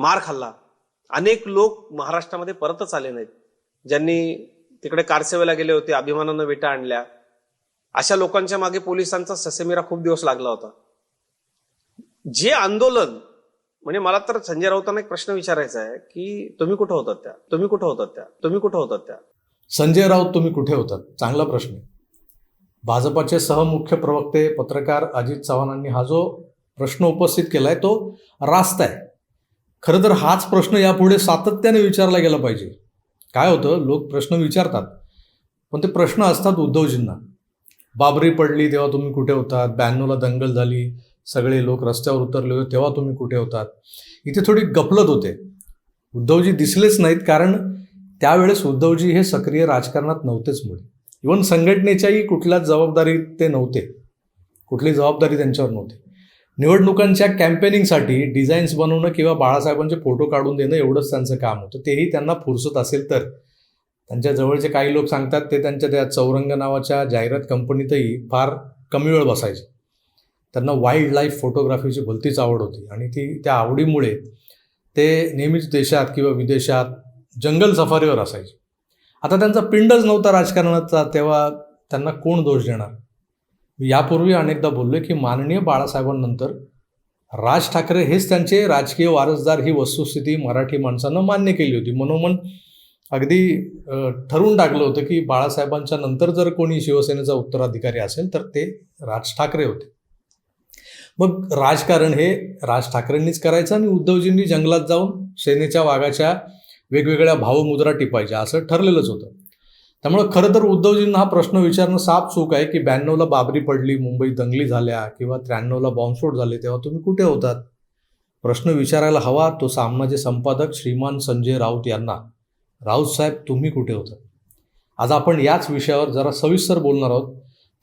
मार खाल्ला. अनेक लोक महाराष्ट्रामध्ये परतच आले नाहीत. ज्यांनी तिकडे कारसेवेला गेले होते अभिमानानं विटा आणल्या. अशा लोकांच्या मागे पोलिसांचा ससेमिरा खूप दिवस लागला होता. जे आंदोलन म्हणजे मला तर संजय राऊतांना एक प्रश्न विचारायचा आहे की तुम्ही कुठं होतात त्या? तुम्ही कुठं होतात त्या? तुम्ही कुठं होतात त्या? संजय राऊत तुम्ही कुठे होतात? चांगला प्रश्न भाजपाचे सहमुख्य प्रवक्ते पत्रकार अजित चव्हाणांनी हा जो प्रश्न उपस्थित केलाय तो रास्त आहे. खरं तर हाच प्रश्न यापुढे सातत्याने विचारला गेला पाहिजे. काय होतं? लोक प्रश्न विचारतात. पण ते प्रश्न असतात उद्धवजींना. बाबरी पडली तेव्हा तुम्ही कुठे होतात? ब्याण्णवला दंगल झाली सगळे लोक रस्त्यावर उतरले होते तेव्हा तुम्ही कुठे होतात? इथे थोडी गपलत होते. उद्धवजी दिसलेच नाहीत कारण त्यावेळेस उद्धवजी हे सक्रिय राजकारणात नव्हतेच मुळे. इवन संघटनेच्याही कुठल्याच जबाबदारी ते नव्हते. कुठली जबाबदारी त्यांच्यावर नव्हती. निवडणुकांच्या कॅम्पेनिंगसाठी डिझाईन्स बनवणं किंवा बाळासाहेबांचे फोटो काढून देणं एवढंच त्यांचं काम होतं. तेही त्यांना फुरसत असेल तर. त्यांच्या जवळचे काही लोक सांगतात ते त्यांच्या त्या चौरंग नावाच्या जाहिरात कंपनीतही फार कमी वेळ बसायचे. त्यांना वाईल्ड लाईफ फोटोग्राफीची भलतीच आवड होती. आणि ती त्या आवडीमुळे ते नेहमीच देशात किंवा विदेशात जंगल सफारीवर असायचे. आता त्यांचा पिंडच नव्हता राजकारणाचा तेव्हा त्यांना कोण दोष देणार? मी यापूर्वी अनेकदा बोललो की माननीय बाळासाहेबांनंतर राज ठाकरे हेच त्यांचे राजकीय वारसदार ही वस्तुस्थिती मराठी माणसानं मान्य केली होती. मनोमन अगदी ठरवून टाकलं होतं की बाळासाहेबांच्या नंतर जर कोणी शिवसेनेचा उत्तराधिकारी असेल तर ते राज ठाकरे होते. मग राजकारण हे राज ठाकरेंनीच करायचं आणि उद्धवजींनी जंगलात जाऊन सेनेच्या वाघाच्या वेगवेगळ्या भावमुद्रा टिपायच्या असं ठरलेलंच होतं. त्यामुळे खरं तर उद्धवजींना हा प्रश्न विचारणं साफ चूक आहे की ब्याण्णवला बाबरी पडली मुंबई दंगली झाल्या किंवा त्र्याण्णवला बॉम्बस्फोट झाले तेव्हा तुम्ही कुठे होतात? प्रश्न विचारायला हवा तो सामनाचे संपादक श्रीमान संजय राऊत यांना. राऊत साहेब तुम्ही कुठे होतात? आज आपण याच विषयावर जरा सविस्तर बोलणार आहोत.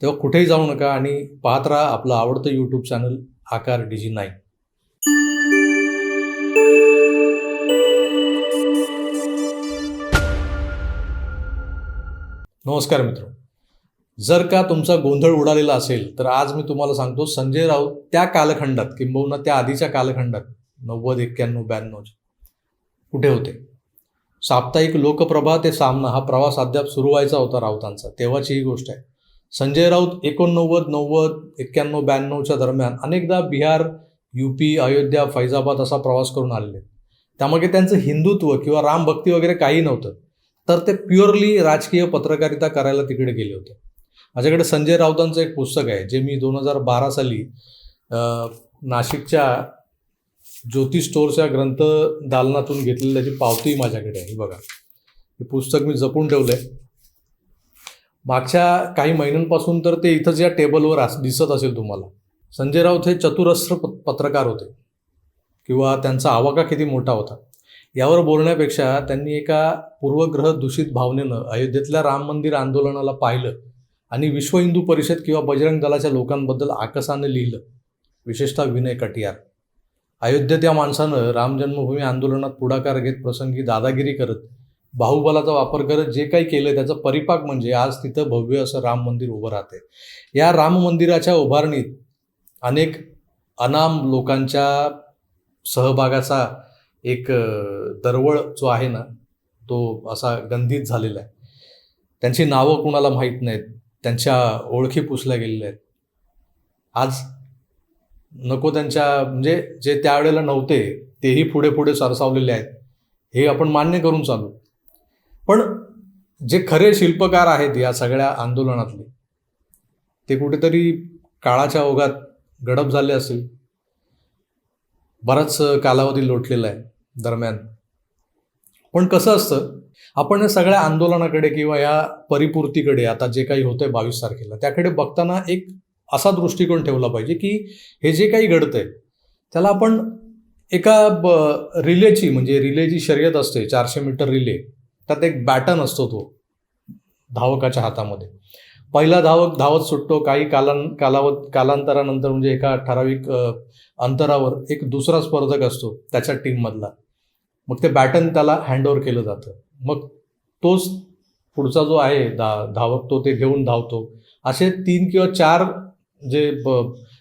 तेव्हा कुठेही जाऊ नका आणि पाहत राहा आपलं आवडतं YouTube channel Akar DG nine नमस्कार मित्र. जर का तुमचा गोंधळ उडालेला असेल तर आज मी तुम्हाला सांगतो संजय राऊत त्या कालखंडात किंबहुना त्या आधीच्या कालखंडात नव्वद एक्क्याण्णव ब्याण्णव कुठे होते? साप्ताहिक लोकप्रभा ते सामना हा प्रवास अद्याप सुरू व्हायचा होता राऊतांचा. तेव्हाची ही गोष्ट आहे. संजय राऊत एकोणनव्वद नव्वद एक्क्याण्णव ब्याण्णवच्या दरम्यान अनेकदा बिहार युपी अयोध्या फैजाबाद असा प्रवास करून आलेले. त्यामागे त्यांचं हिंदुत्व किंवा रामभक्ती वगैरे काही नव्हतं. तर ते प्युअरली राजकीय पत्रकारिता करायला तिकडे गेले होते. माझ्याकडे संजय राऊतांचं एक पुस्तक आहे जे मी दोन हजार बारा साली नाशिकच्या ज्योती स्टोअरच्या ग्रंथ दालनातून घेतलेली त्याची पावती माझ्याकडे आहे बघा. हे पुस्तक मी जपून ठेवलं आहे मागच्या काही महिन्यांपासून तर ते इथंच या टेबलवर अस दिसत असेल तुम्हाला. संजय राऊत हे चतुरस्त्र प पत्रकार होते. किंवा त्यांचा आवाका किती मोठा होता. यावर बोलण्यापेक्षा त्यांनी एका पूर्वग्रह दूषित भावनेनं अयोध्येतल्या राम मंदिर आंदोलनाला पाहिलं आणि विश्व हिंदू परिषद किंवा बजरंग दलाच्या लोकांबद्दल आकसानं लिहिलं विशेषतः विनय कटियार. अयोध्येत या माणसानं राम जन्मभूमी आंदोलनात पुढाकार घेत प्रसंगी दादागिरी करत बाहुबलाचा वापर करत जे काही केलं त्याचा परिपाक म्हणजे आज तिथं भव्य असं राम मंदिर उभं राहते या राम मंदिराच्या उभारणीत अनेक अनाम लोकांच्या सहभागाचा एक दरवळ जो आहे ना तो असा गंधित झालेला आहे. त्यांची नावं कुणाला माहीत नाहीत. त्यांच्या ओळखी पुसल्या गेलेल्या आहेत. आज नको त्यांच्या म्हणजे जे त्यावेळेला नव्हते तेही पुढे पुढे सरसावलेले आहेत. हे आपण मान्य करून चालू. पण जे खरे शिल्पकार आहेत या सगळ्या आंदोलनातले ते कुठेतरी काळाच्या ओघात गडप झाले असेल बराच कालावधी लोटलेला आहे दरम्यान. पण कसं असतं आपण या सगळ्या आंदोलनाकडे किंवा या परिपूर्तीकडे आता जे काही होतंय बावीस तारखेला त्याकडे बघताना एक असा दृष्टिकोन ठेवला पाहिजे की हे जे काही घडतंय त्याला आपण एका ब रिलेची म्हणजे रिलेची शर्यत असते चारशे मीटर रिले त्यात एक बॅटन असतो तो धावकाच्या हातामध्ये. पहिला धावक धावत सुटतो काही कालां कालावत कालांतरानंतर म्हणजे एका ठराविक अंतरावर एक दुसरा स्पर्धक असतो त्याच्या टीममधला. मग ते बॅटन त्याला हँडओव्हर केलं जातं. मग तोच पुढचा जो आहे धा धावक तो ते घेऊन धावतो. असे तीन किंवा चार जे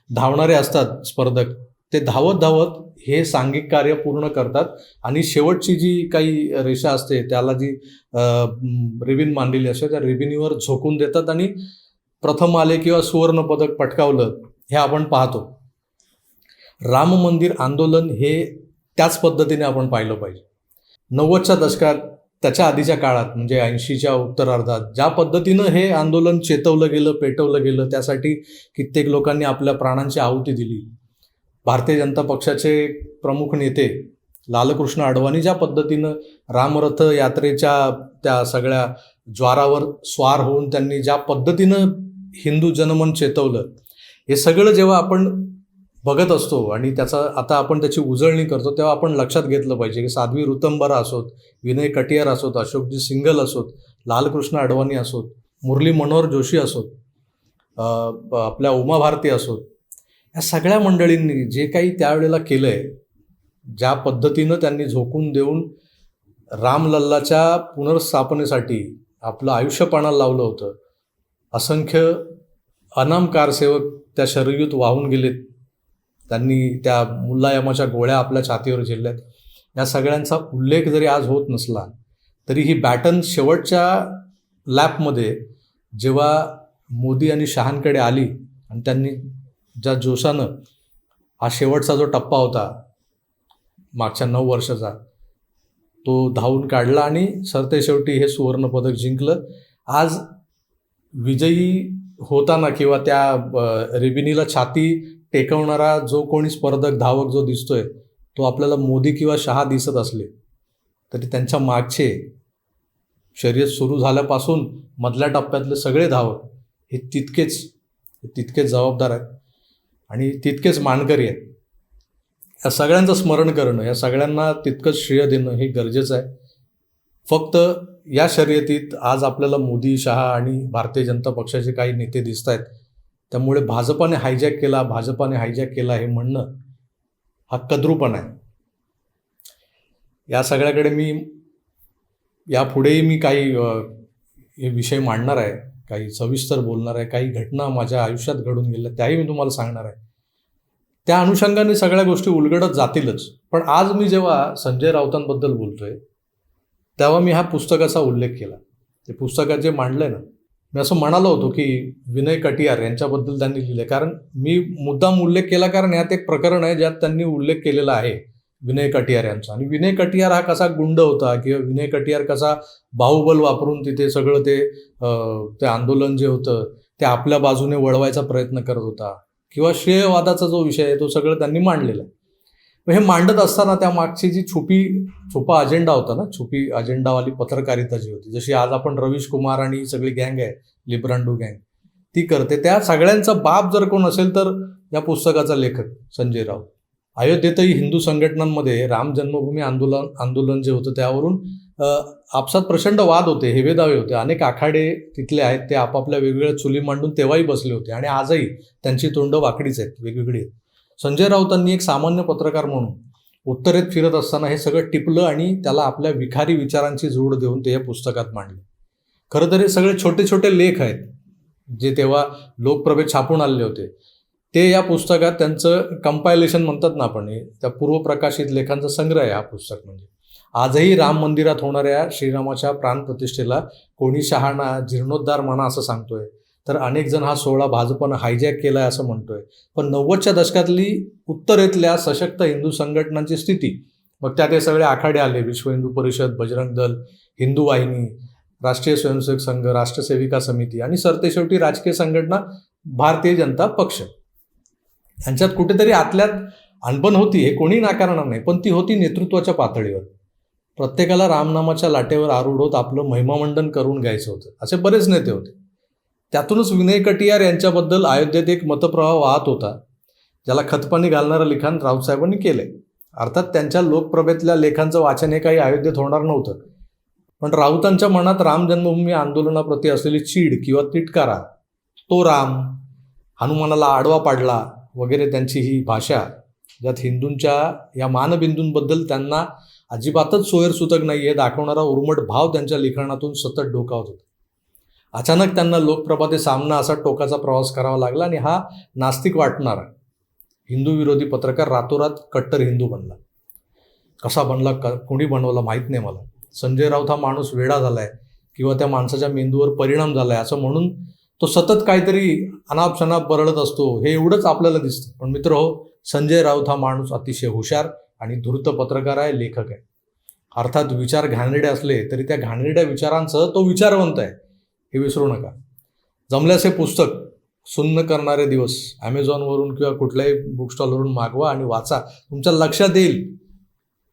धावणारे असतात स्पर्धक ते धावत धावत हे सांघिक कार्य पूर्ण करतात. आणि शेवटची जी काही रेषा असते त्याला जी रिबिन मांडलेली असते त्या रिबिनीवर झोकून देतात आणि प्रथम आले किंवा सुवर्ण पदक पटकावलं हे आपण पाहतो. राम मंदिर आंदोलन हे त्याच पद्धतीने आपण पाहिलं पाहिजे. नव्वदच्या दशकात त्याच्या आधीच्या काळात म्हणजे ऐंशीच्या उत्तरार्धात ज्या पद्धतीनं हे आंदोलन चेतवलं गेलं पेटवलं गेलं त्यासाठी कित्येक लोकांनी आपल्या प्राणांची आहुती दिली. भारतीय जनता पक्षाचे प्रमुख नेते लालकृष्ण अडवाणी ज्या पद्धतीनं रामरथ यात्रेच्या त्या सगळ्या ज्वारावर स्वार होऊन त्यांनी ज्या पद्धतीनं हिंदू जनमन चेतवलं हे सगळं जेव्हा आपण बघत असतो आणि त्याचा आता आपण त्याची उजळणी करतो तेव्हा आपण लक्षात घेतलं पाहिजे की साध्वी ऋतंबरा असोत विनय कटियार असोत अशोकजी सिंगल असोत लालकृष्ण अडवाणी असोत मुरली मनोहर जोशी असोत आपल्या उमा भारती असोत या सगळ्या मंडळींनी जे काही त्यावेळेला केलं आहे ज्या पद्धतीनं त्यांनी झोकून देऊन रामलल्लाच्या पुनर्स्थापनेसाठी आपलं आयुष्यपणाला लावलं होतं असंख्य अनामकारसेवक त्या शरयूत वाहून गेलेत. त्यांनी त्या मुल्लायमाच्या गोळ्या आपल्या छातीवर झेलल्यात. या सगळ्यांचा उल्लेख जरी आज होत नसला तरी ही बॅटन शेवटच्या लॅपमध्ये जेव्हा मोदी आणि शहांकडे आली आणि त्यांनी ज्या जोशानं हा शेवटचा जो टप्पा होता मागच्या नऊ वर्षाचा तो धावून काढला आणि सरते शेवटी हे सुवर्णपदक जिंकलं. आज विजयी होताना किंवा त्या रिबिनीला छाती टेकवणारा जो कोणी स्पर्धक धावक जो दिसतोय तो आपल्याला मोदी किंवा शहा दिसत असले तरी त्यांच्या मागचे शर्यत सुरू झाल्यापासून मधल्या टप्प्यातले सगळे धावक हे तितकेच तितकेच जबाबदार आहेत. आणि तितकेच मानकरी आहेत. या सगळ्यांचं स्मरण करणं या सगळ्यांना तितकंच श्रेय देणं हे गरजेचं आहे. फक्त या शर्यतीत आज आपल्याला मोदी शहा आणि भारतीय जनता पक्षाचे काही नेते दिसत आहेत. त्यामुळे भाजपाने हायजॅक केला भाजपाने हायजॅक केला हे म्हणणं हा कद्रूपण आहे. या सगळ्याकडे मी यापुढेही मी काही हे विषय मांडणार आहे. काही सविस्तर बोलणार आहे काही घटना माझ्या आयुष्यात घडून गेल्या त्याही मी तुम्हाला सांगणार आहे. त्या अनुषंगाने सगळ्या गोष्टी उलगडत जातीलच. पण आज मी जेव्हा संजय राऊतांबद्दल बोलतोय तेव्हा मी ह्या पुस्तकाचा उल्लेख केला. ते पुस्तकात जे मांडलंय ना मी असं म्हणालो होतो की विनय कटियार यांच्याबद्दल त्यांनी लिहिले कारण मी मुद्दाम उल्लेख केला कारण यात एक प्रकरण आहे ज्यात त्यांनी उल्लेख केलेला आहे. विनय कटियार यांचा. आणि विनय कटियार हा कसा गुंड होता किंवा विनय कटियार कसा बाहुबल वापरून तिथे सगळं ते ते आंदोलन जे होतं ते आपल्या बाजूने वळवायचा प्रयत्न करत होता. किंवा श्रेयवादाचा जो विषय आहे तो सगळं त्यांनी मांडलेला आहे. हे मांडत असताना त्या मागची जी छुपी छुपा अजेंडा होता ना छुपी अजेंडावाली पत्रकारिता जी होती जशी आज आपण रवीश कुमार आणि सगळी गँग आहे लिब्रांडो गँग ती करते. त्या सगळ्यांचा बाप जर कोण असेल तर या पुस्तकाचा लेखक संजय राऊत. अयोध्येतही हिंदू संघटनांमध्ये राम जन्मभूमी आंदोलन आंदोलन जे होतं त्यावरून आपसात प्रचंड वाद होते हेवेदावे होते. अनेक आखाडे तिथले आहेत ते आपापल्या वेगवेगळ्या चुली मांडून तेव्हाही बसले होते आणि आजही त्यांची तोंड वाकडीच आहेत वेगवेगळी आहेत. संजय राऊतांनी एक सामान्य पत्रकार म्हणून उत्तरेत फिरत असताना हे सगळं टिपलं आणि त्याला आपल्या विखारी विचारांची जोड देऊन ते या पुस्तकात मांडले. खरं तर हे सगळे छोटे छोटे लेख आहेत जे तेव्हा लोकप्रभेत छापून आलेले होते. ते या पुस्तकात त्यांचं कंपायलेशन म्हणतात ना आपण हे त्या पूर्वप्रकाशित लेखांचा संग्रह आहे हा पुस्तक म्हणजे. आजही राम मंदिरात होणाऱ्या श्रीरामाच्या प्राणप्रतिष्ठेला कोणी शहाणा जीर्णोद्धार म्हणा असं सांगतोय. तर अनेक जण हा सोहळा भाजपनं हायजॅक केला आहे असं म्हणतोय. पण नव्वदच्या दशकातली उत्तरेतल्या सशक्त हिंदू संघटनांची स्थिती मग त्यात हे सगळे आखाडे आले. विश्व हिंदू परिषद बजरंग दल हिंदू वाहिनी राष्ट्रीय स्वयंसेवक संघ राष्ट्रसेविका समिती आणि सरतेशेवटी राजकीय संघटना भारतीय जनता पक्ष. यांच्यात कुठेतरी आतल्यात अनबन होती हे कोणी नाकारणार नाही पण ती होती नेतृत्वाच्या पातळीवर. प्रत्येकाला रामनामाच्या लाटेवर आरूढ होत आपलं महिमामंडन करून घ्यायचं होतं. असे बरेच नेते होते. त्यातूनच विनय कटियार यांच्याबद्दल अयोध्येत एक मतप्रवाह वाहत होता ज्याला खतपाणी घालणारं लिखाण राऊतसाहेबांनी केले अर्थात त्यांच्या लोकप्रभेतल्या लेखांचं वाचन हे काही अयोध्येत होणार नव्हतं. पण राऊतांच्या मनात राम जन्मभूमी आंदोलनाप्रती असलेली चीड किंवा तिटकारा तो राम हनुमानाला आडवा पाडला वगैरे त्यांची ही भाषा ज्यात हिंदूंच्या या मानबिंदूंबद्दल त्यांना अजिबातच सोयरसुतक नाही आहे दाखवणारा उर्मट भाव त्यांच्या लिखाणातून सतत डोकावत होता. अचानक त्यांना लोकप्रभा ते सामना असा टोकाचा प्रवास करावा लागला आणि हा नास्तिक वाटणारा हिंदू विरोधी पत्रकार रातोरात कट्टर हिंदू बनला. कसा बनला क कोणी बनवला माहीत नाही मला. संजय राऊत हा माणूस वेडा आहे किंवा त्या माणसाच्या मेंदूवर परिणाम झाला आहे असं म्हणून तो सतत काहीतरी अनापशनाप बरळत असतो हे एवढंच आपल्याला दिसतं. पण मित्र हो संजय राऊत हा माणूस अतिशय हुशार आणि धूर्त पत्रकार आहे लेखक आहे. अर्थात विचार घाणेरडे असले तरी त्या घाणेरड्या विचारांसह तो विचारवंत आहे. हे विसरू नका. जमल्यास हे पुस्तक सुन्न करणारे दिवस ॲमेझॉनवरून किंवा कुठल्याही बुक स्टॉलवरून मागवा आणि वाचा. तुमच्या लक्षात येईल.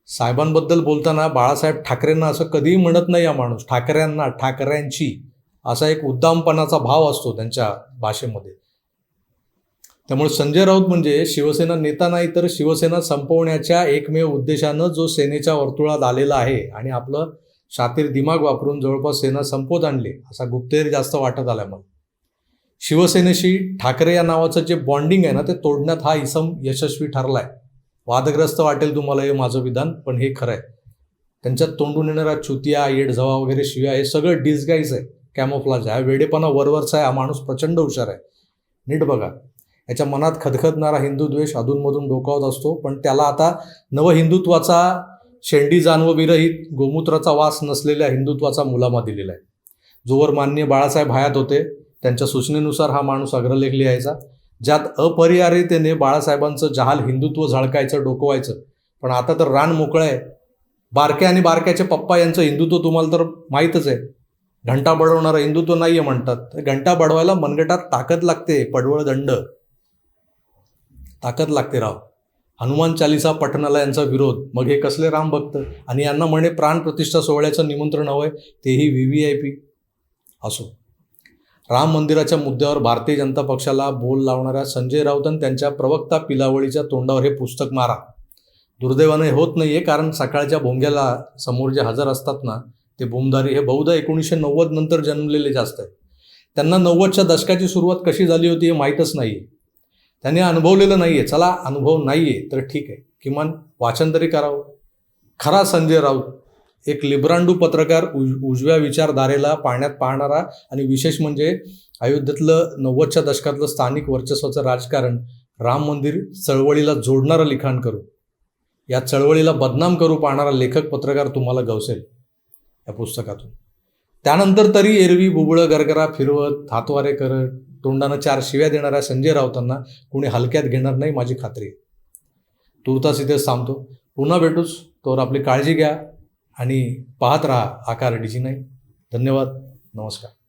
साहेबांबद्दल बोलताना बाळासाहेब ठाकरेंना असं कधीही म्हणत नाही हा माणूस. ठाकऱ्यांना ठाकऱ्यांची. असा एक उद्दामपणाचा भाव असतो त्यांच्या भाषेमध्ये. त्यामुळे संजय राऊत म्हणजे शिवसेना नेता नाही तर शिवसेना संपवण्याच्या एकमेव उद्देशानं जो सेनेच्या वर्तुळात आलेला आहे आणि आपलं शातीर दिमाग वापरून जवळपास सेना संपवत आणली असा गुप्तहेर जास्त वाटत आला मला. शिवसेनेशी ठाकरे या नावाचं जे बॉन्डिंग आहे ना ते तोडण्यात हा इसम यशस्वी ठरलाय. वादग्रस्त वाटेल तुम्हाला हे माझं विधान पण हे खरं आहे त्यांच्यात तोंडून येणारा चुतिया येडझवा वगैरे शिव्या हे सगळं डिस्गाईज आहे. कॅमोफ्लाज आहे. वेडेपणा वरवरचा आहे. हा माणूस प्रचंड हुशार आहे. नीट बघा. याच्या मनात खदखदणारा हिंदू द्वेष अधूनमधून डोकावत असतो. पण त्याला आता नव हिंदुत्वाचा शेंडी जानवविरहित गोमूत्राचा वास नसलेल्या हिंदुत्वाचा मुलामा दिलेला आहे. जोवर मान्य बाळासाहेब हयात होते त्यांच्या सूचनेनुसार हा माणूस अग्रलेख लिहायचा ज्यात अपरिहार्यतेने बाळासाहेबांचं जहाल हिंदुत्व झळकायचं डोकवायचं. पण आता तर रान मोकळं आहे. बारक्या आणि बारक्याचे पप्पा यांचं हिंदुत्व तुम्हाला तर माहीतच आहे. घंटा बडवणारा हिंदुत्व नाही आहे म्हणतात. घंटा बडवायला मनगटात ताकद लागते पडवळ दंड. ताकद लागते राव. हनुमान चालिसा पठणाला यांचा विरोध. मग हे कसले राम भक्त? आणि यांना म्हणे प्राण प्रतिष्ठा सोहळ्याचं निमंत्रण हवंय तेही व्ही व्ही आय पी असो. राम मंदिराच्या मुद्द्यावर भारतीय जनता पक्षाला बोल लावणाऱ्या संजय राऊतन त्यांच्या प्रवक्ता पिलावळीच्या तोंडावर हे पुस्तक मारा. दुर्दैवाने होत नाहीये कारण सकाळच्या भोंग्याला समोर जे हजर असतात ना ते बोमदारी हे बहुधा एकोणीसशे नव्वद नंतर जन्मलेले जास्त आहेत. त्यांना नव्वदच्या दशकाची सुरुवात कशी झाली होती हे माहीतच नाही आहे त्यांनी अनुभवलेलं नाही आहे चला अनुभव नाही आहे तर ठीक आहे. किमान वाचन तरी करावं. खरा संजय राऊत एक लिब्रांडू पत्रकार उज उजव्या विचारधारेला पाण्यात पाहणारा आणि विशेष म्हणजे अयोध्येतलं नव्वदच्या दशकातलं स्थानिक वर्चस्वाचं राजकारण राम मंदिर चळवळीला जोडणारं लिखाण करू. या चळवळीला बदनाम करू पाहणारा लेखक पत्रकार तुम्हाला गवसेल. या पुस्तकातून. त्यानंतर तरी एरवी बुबळं गरगरा फिरवत हातवारे करत तोंडानं चार शिव्या देणाऱ्या संजय राऊतांना कुणी हलक्यात घेणार नाही माझी खात्री. आहे तुर्तास इथेच थांबतो. पुन्हा भेटूच तोवर आपली काळजी घ्या आणि पाहत राहा आकार डीजी नाही. धन्यवाद. नमस्कार.